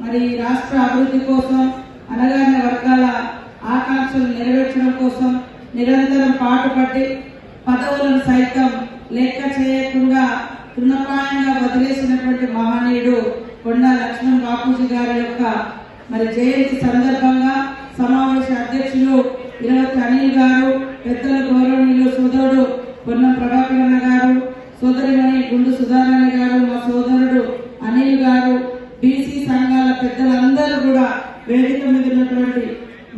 మరి రాష్ట్ర అభివృద్ధి కోసం అనగానే వర్గాల ఆకాంక్షలు నెరవేర్చడం కోసం నిరంతరం పాటుపడి పదవులను సైతం లెక్క చేయకుండా తృణప్రాయంగా వదిలేసినటువంటి మహనీయుడు కొండా లక్ష్మణ్ బాపూజీ గారి యొక్క మరి జయంతి సందర్భంగా సమావేశ అధ్యక్షులు ఇరవై అనిల్ గారు పెద్దల గౌరవనీయులు సోదరుడు పొన్నం ప్రభాకరణ గారు సోదరిమణి గుండు సుధారాణి గారు మా సోదరుడు అనిల్ గారు బీసీ సంఘాల పెద్దలందరూ కూడా వేదిక మీద ఉన్నటువంటి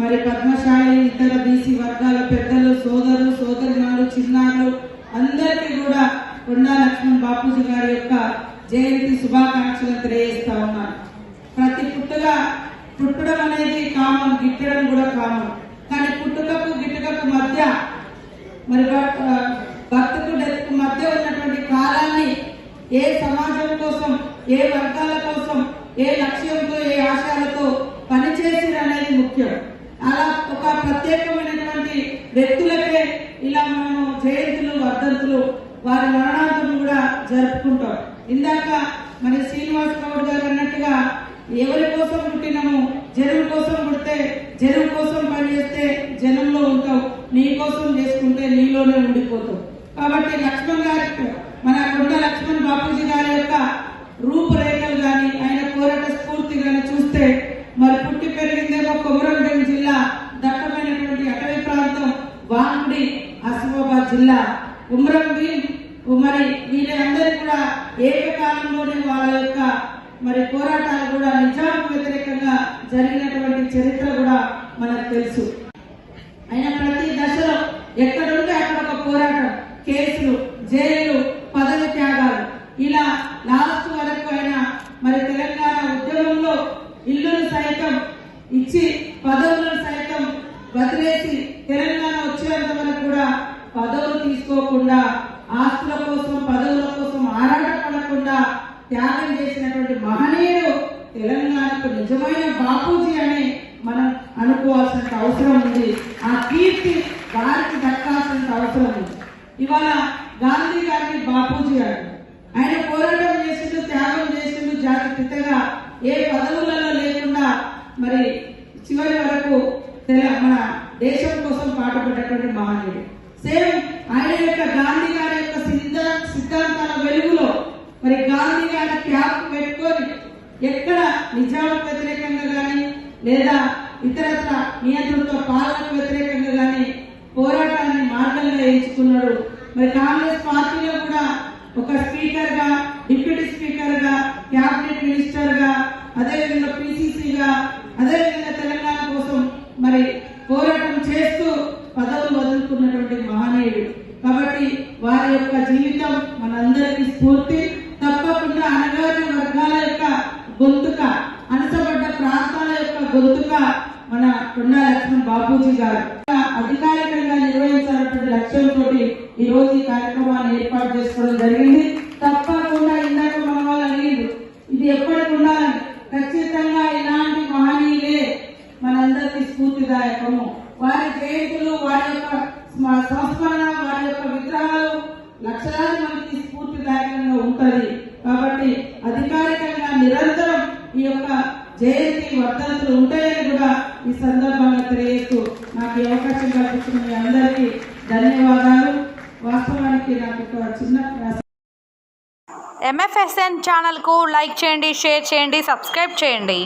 మరి పద్మశాలి ఇతర బీసీ వర్గాల పెద్దలు సోదరులు సోదరిమణులు చిన్నారులు అందరికీ కూడా కొండా లక్ష్మణ్ బాపూజీ గారి యొక్క జయంతి శుభాకాంక్షలు తెలియజేస్తా ఉన్నాను. ప్రతి పుట్టుగా పుట్టడం అనేది కామం గిట్టడం కూడా కామం. కానీ పుట్టుకకు గిట్టుకకు మధ్య మరి భక్తుకు డెత్కు మధ్య ఉన్నటువంటి కాలాన్ని ఏ సమాజం కోసం ఏ వర్గాల కోసం ఏ లక్ష్యంతో ఏ ఆశయాలతో పనిచేసి అనేది ముఖ్యం. అలా ఒక ప్రత్యేకమైనటువంటి వ్యక్తులకే ఇలా మనము జయంతులు వర్ధంతులు వారి మరణాంతం కూడా జరుపుకుంటాం. ఇందాక మరి శ్రీనివాస్ గౌడ్ గారు అన్నట్టుగా ఎవరి కోసం పుట్టినము జరువు కోసం పుడితే జరువు కోసం పనిచేస్తే జనంలో ఉంటావు నీ కోసం చేసుకుంటే నీలోనే ఉండిపోతావు కాబట్టి లక్ష్మణ్ గారి మన కొండ లక్ష్మణ్ బాపూజీ గారి యొక్క రూపురేఖలు గాని ఆయన పోరాట స్ఫూర్తి గాని చూస్తే మరి పుట్టి పెరిగిందేమో కొమరంభీం జిల్లా దట్టమైనటువంటి అటవీ ప్రాంతం వాంగుడి ఆసిఫాబాద్ ఉమ్రం ఉమ్రంభీం మరి వీరందరూ కూడా ఏకకాలంలోనే వాళ్ళ యొక్క మరి పోరాటాలు కూడా నిజానికి వ్యతిరేకంగా జరిగినటువంటి చరిత్ర కూడా మనకు తెలుసు. అయినా ప్రతి దశలో ఎక్కడుంటే అక్కడ ఒక పోరాటం. కేసులు జైలు పదవి త్యాగాలు. ఇలా లాస్ట్ వరకు అయినా మరి తెలంగాణ ఉద్యమంలో ఇల్లును సైతం ఇచ్చి పదవులను సైతం వదిలేసి తెలంగాణ పదవులు తీసుకోకుండా ఆస్తుల కోసం పదవుల కోసం ఆరాటపడకుండా త్యాగం చేసినటువంటి మహనీయుడు తెలంగాణకు నిజమైన బాపూజీ అని మనం అనుకోవాల్సిన అవసరం ఉంది. ఆ కీర్తి వారికి దక్కాల్సిన అవసరం ఉంది. ఇవాళ గాంధీ గారిని బాపూజీ అంటారు ఆయన పోరాటం చేసిండు త్యాగం చేసిండు జాతి పితగా ఏ పదవులలో లేకుండా మరి చివరి వరకు తెల- మన దేశం కోసం పాటుపడ్డటువంటి మహనీయుడు సేమ్ ఆయన యొక్క గాంధీ గారి యొక్క సిద్ధ సిద్ధాంతాల వెలుగులో మరి గాంధీ గారి క్యాప్ పెట్టుకొని ఎక్కడ నిజాలకు వ్యతిరేకంగా గాని లేదా ఇతరత్ర నియంత్రణతో పాలనకు వ్యతిరేకంగా గాని పోరాటాన్ని మార్గంగా ఎంచుకున్నాడు. మరి కాంగ్రెస్ పార్టీలో కూడా ఒక స్పీకర్గా డిప్యూటీ స్పీకర్గా క్యాబినెట్ మినిస్టర్గా అదేవిధంగా పిసిసి గా అదేవిధంగా తెలంగాణ కోసం మరి పోరాటం చేస్తూ పదవులు వదులుకున్నటువంటి మహనీయుడు కాబట్టి వారి యొక్క జీవితం మనందరికీ స్ఫూర్తి. తప్పకుండా అణగారిన వర్గాల యొక్క గొంతుక అనసబడ్డ ప్రాంతాల యొక్క గొంతుక మన కొండా లక్ష్మణ్ బాపూజీ గారు. అధికారికంగా నిర్వహించాలన్నటువంటి లక్ష్యంతో ఈ రోజు ఈ కార్యక్రమాన్ని ఏర్పాటు చేసుకోవడం జరిగింది. తప్పకుండా ఇందాక మన వాళ్ళు అడిగింది ఇది ఎప్పటికి ఉండాలని? ఖచ్చితంగా ఇలాంటి మహనీయులే మనందరికీ స్ఫూర్తిదాయకము. వారి జయంతులు వారి యొక్క స్మ- సంస్మరణ వారి యొక్క విగ్రహాలు లక్షలాది మందికి స్ఫూర్తిదాయకంగా ఉంటుంది. కాబట్టి అధికారికంగా నిరంతరం ఈ యొక్క జయంతి వర్ధంతులు ఉంటాయని కూడా ఈ సందర్భంగా తెలియజేస్తూ నాకు ఈ అవకాశం కల్పించిన మీ అందరికీ ధన్యవాదాలు. వాస్తవానికి నాకు ఒక చిన్న ఎంఎఫ్ఎస్ఎన్ ఛానల్కు లైక్ చేయండి షేర్ చేయండి సబ్స్క్రైబ్ చేయండి.